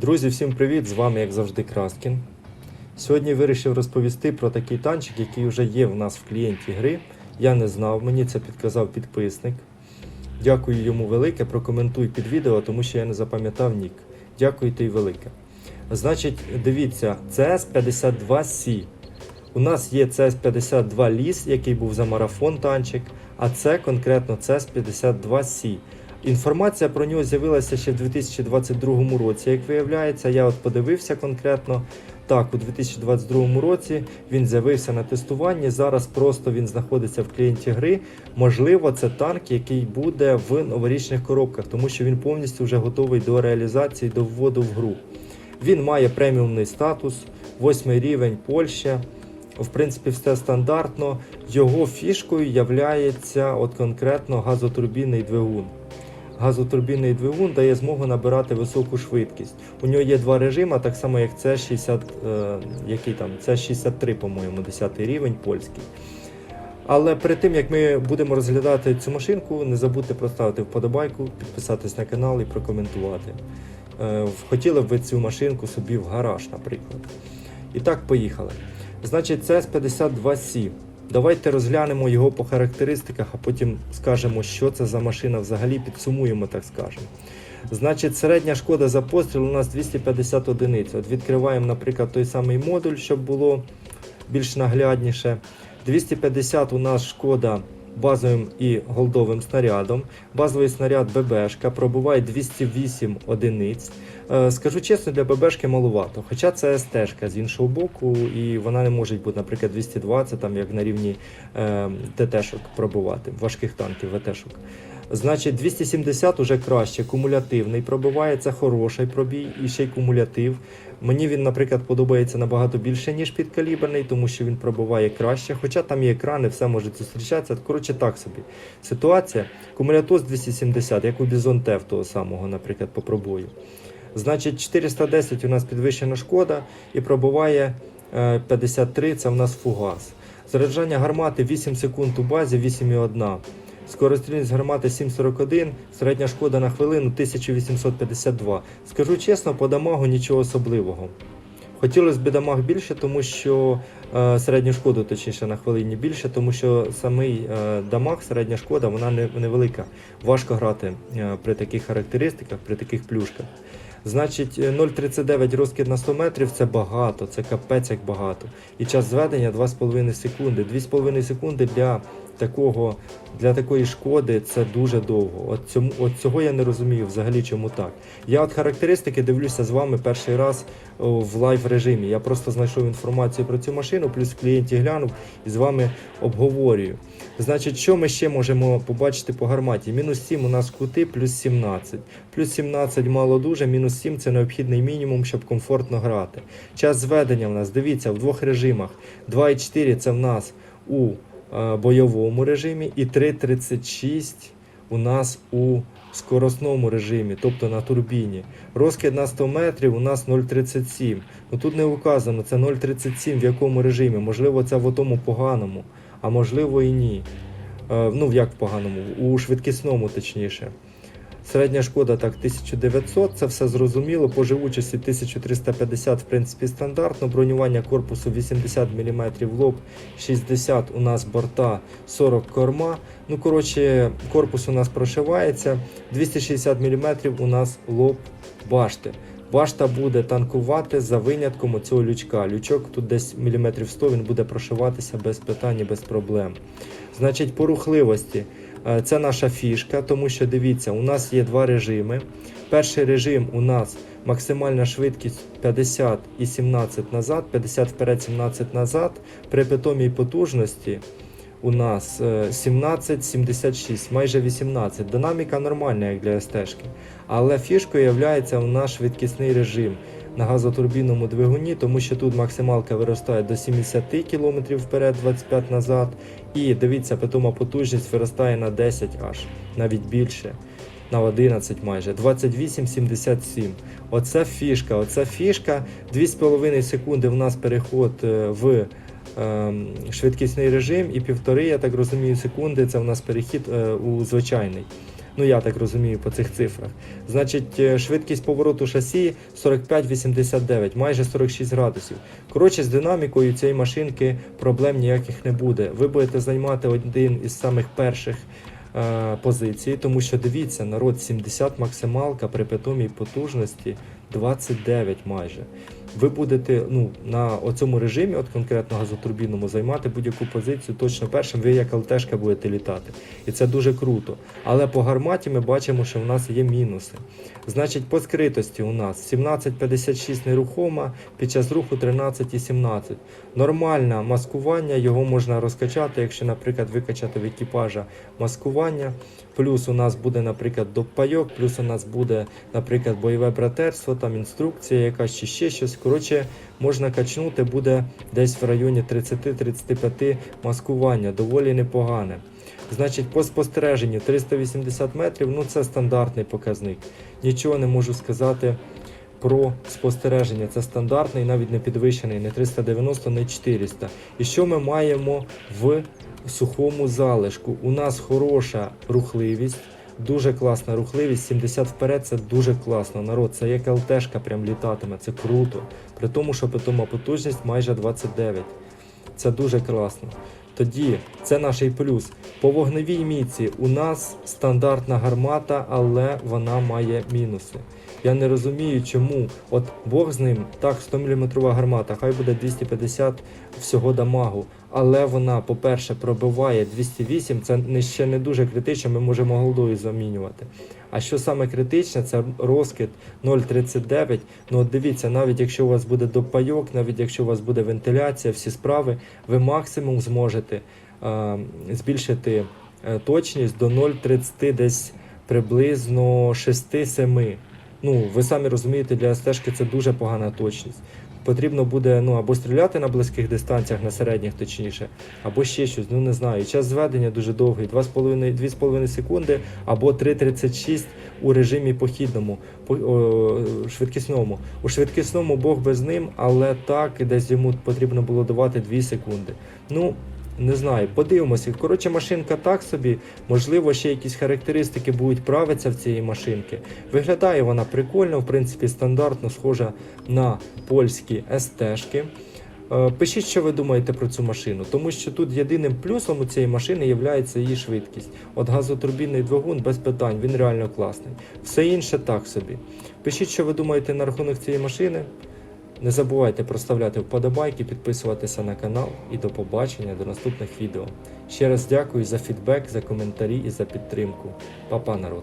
Друзі, всім привіт! З вами, як завжди, Краскін. Сьогодні вирішив розповісти про такий танчик, який вже є в нас в клієнті гри. Я не знав, мені це підказав підписник. Дякую йому велике, прокоментуй під відео, тому що я не запам'ятав нік. Дякую тобі велике. Значить, дивіться, CS52C. У нас є CS52 ліс, який був за марафон танчик, а це конкретно CS52C. Інформація про нього з'явилася ще в 2022 році, як виявляється. Я от подивився конкретно. Так, у 2022 році він з'явився на тестуванні. Зараз просто він знаходиться в клієнті гри. Можливо, це танк, який буде в новорічних коробках, тому що він повністю вже готовий до реалізації, до вводу в гру. Він має преміумний статус, восьмий рівень Польща. В принципі, все стандартно. Його фішкою являється от конкретно газотурбінний двигун. Газотурбінний двигун дає змогу набирати високу швидкість. У нього є два режими, так само як це 60, е, який там, це 63, по-моєму, 10 рівень польський. Але перед тим як ми будемо розглядати цю машинку, не забудьте поставити вподобайку, підписатись на канал і прокоментувати. Е, хотіли б ви цю машинку собі в гараж, наприклад. І так, поїхали. Значить, це з 52C. Давайте розглянемо його по характеристиках, а потім скажемо, що це за машина взагалі, підсумуємо, так скажемо. Значить, середня шкода за постріл у нас 250 одиниць. От відкриваємо, наприклад, той самий модуль, щоб було більш наглядніше. 250 у нас шкода базовим і голдовим снарядом. Базовий снаряд ББшка пробуває 208 одиниць. Е, Скажу чесно, для ББшки малувато. Хоча це СТ-шка з іншого боку, і вона не може бути, наприклад, 220, там як на рівні е, ТТ-шок пробувати, важких танків ВТ-шок. Значить, 270 уже краще, кумулятивний пробиває, це хороший пробій і ще й кумулятив. Мені він, наприклад, подобається набагато більше, ніж підкаліберний, тому що він пробиває краще. Хоча там є екрани, все може зустрічатися. Коротше, так собі. Ситуація. Кумулятоз 270, як у Бізон Т того самого, наприклад, по пробою. Значить, 410 у нас підвищена шкода і пробуває е, 53, це в нас фугас. Заряджання гармати 8 секунд у базі, 8,1. Скорострільність гармати 7,41, середня шкода на хвилину 1852. Скажу чесно, по дамагу нічого особливого. Хотілося б дамаг більше, тому що е, середню шкоду, точніше на хвилині більше, тому що самий е, дамаг, середня шкода, вона не, невелика. Важко грати е, при таких характеристиках, при таких плюшках. Значить, е, 0,39 розкид на 100 метрів це багато, це капець як багато. І час зведення 2,5 секунди. 2,5 секунди для такого, для такої шкоди це дуже довго. От, цьому, от цього я не розумію взагалі, чому так. Я от характеристики дивлюся з вами перший раз о, в лайв режимі. Я просто знайшов інформацію про цю машину, плюс в клієнті глянув і з вами обговорюю. Значить, що ми ще можемо побачити по гарматі? Мінус 7 у нас кути, плюс 17. Плюс 17 мало дуже, мінус 7 це необхідний мінімум, щоб комфортно грати. Час зведення у нас, дивіться, в двох режимах. 2,4 це в нас у бойовому режимі, і 3,36 у нас у скоростному режимі, тобто на турбіні. Розкид на 100 метрів у нас 0,37. Ну тут не указано, це 0,37 в якому режимі. Можливо, це в тому поганому, а можливо і ні. Е, ну, як в поганому, у швидкісному, точніше. Середня шкода так 1900, це все зрозуміло. По живучості 1350, в принципі, стандартно. Бронювання корпусу 80 мм лоб, 60 у нас борта, 40 корма. Ну, коротше, корпус у нас прошивається. 260 мм у нас лоб башти. Башта буде танкувати за винятком цього лючка. Лючок тут десь міліметрів 100 він буде прошиватися без питань і без проблем. Значить, по рухливості. Е, Це наша фішка, тому що дивіться, у нас є два режими. Перший режим у нас максимальна швидкість 50 і 17 назад, 50 вперед, 17 назад. При питомій потужності у нас е, 17-76, майже 18. Динаміка нормальна, як для СТ-шки. Але фішкою є у нас швидкісний режим на газотурбінному двигуні, тому що тут максималка виростає до 70 км вперед, 25 назад. І дивіться, питома потужність виростає на 10 аж, навіть більше. На 11 майже 28,77. Оце фішка. Оце фішка. 2,5 секунди в нас переход е, в швидкісний режим, і півтори, я так розумію, секунди це в нас перехід е, у звичайний. Ну я так розумію по цих цифрах. Значить, е, швидкість повороту шасі 45-89, майже 46 градусів. Коротше, з динамікою цієї машинки проблем ніяких не буде. Ви будете займати один із самих перших е, позицій, тому що дивіться, народ 70 максималка при питомій потужності 29 майже. Ви будете ну, на оцьому режимі, от конкретно газотурбінному, займати будь-яку позицію точно першим, ви як ЛТшка будете літати. І це дуже круто. Але по гарматі ми бачимо, що в нас є мінуси. Значить, по скритості у нас 17,56 нерухома, під час руху 13,17. Нормальне маскування, його можна розкачати, якщо, наприклад, викачати в екіпажа маскування. Плюс у нас буде, наприклад, допайок, плюс у нас буде, наприклад, бойове братерство, там інструкція якась чи ще щось. Коротше, можна качнути, буде десь в районі 30-35 маскування, доволі непогане. Значить, по спостереженню 380 метрів, ну це стандартний показник. Нічого не можу сказати про спостереження. Це стандартний, навіть не підвищений, не 390, не 400. І що ми маємо в сухому залишку? У нас хороша рухливість. Дуже класна рухливість, 70 вперед це дуже класно. Народ, це як ЛТшка прям літатиме, це круто. При тому, що питома потужність майже 29. Це дуже класно. Тоді це наш плюс. По вогневій міці у нас стандартна гармата, але вона має мінуси. Я не розумію, чому. От Бог з ним, так, 100 мм гармата, хай буде 250 всього дамагу. Але вона, по-перше, пробиває 208, це ще не дуже критично, ми можемо голдою замінювати. А що саме критичне, це розкид 0,39. Ну от дивіться, навіть якщо у вас буде допайок, навіть якщо у вас буде вентиляція, всі справи, ви максимум зможете е, збільшити е, точність до 0,30 десь приблизно 6-7. Ну, ви самі розумієте, для стежки це дуже погана точність. Потрібно буде ну, або стріляти на близьких дистанціях, на середніх точніше, або ще щось, ну не знаю. Час зведення дуже довгий, 2,5 2,5 секунди, або 3,36 у режимі похідному, по, о, швидкісному. У швидкісному Бог без ним, але так, десь йому потрібно було давати 2 секунди. Ну, не знаю, подивимося. Коротше, машинка так собі. Можливо, ще якісь характеристики будуть правитися в цієї машинки. Виглядає вона прикольно, в принципі, стандартно схожа на польські СТ-шки. Е, Пишіть, що ви думаєте про цю машину, тому що тут єдиним плюсом у цієї машини є її швидкість. От газотурбінний двигун без питань, він реально класний. Все інше так собі. Пишіть, що ви думаєте на рахунок цієї машини. Не забувайте проставляти вподобайки, підписуватися на канал і до побачення до наступних відео. Ще раз дякую за фідбек, за коментарі і за підтримку. Па-па, народ!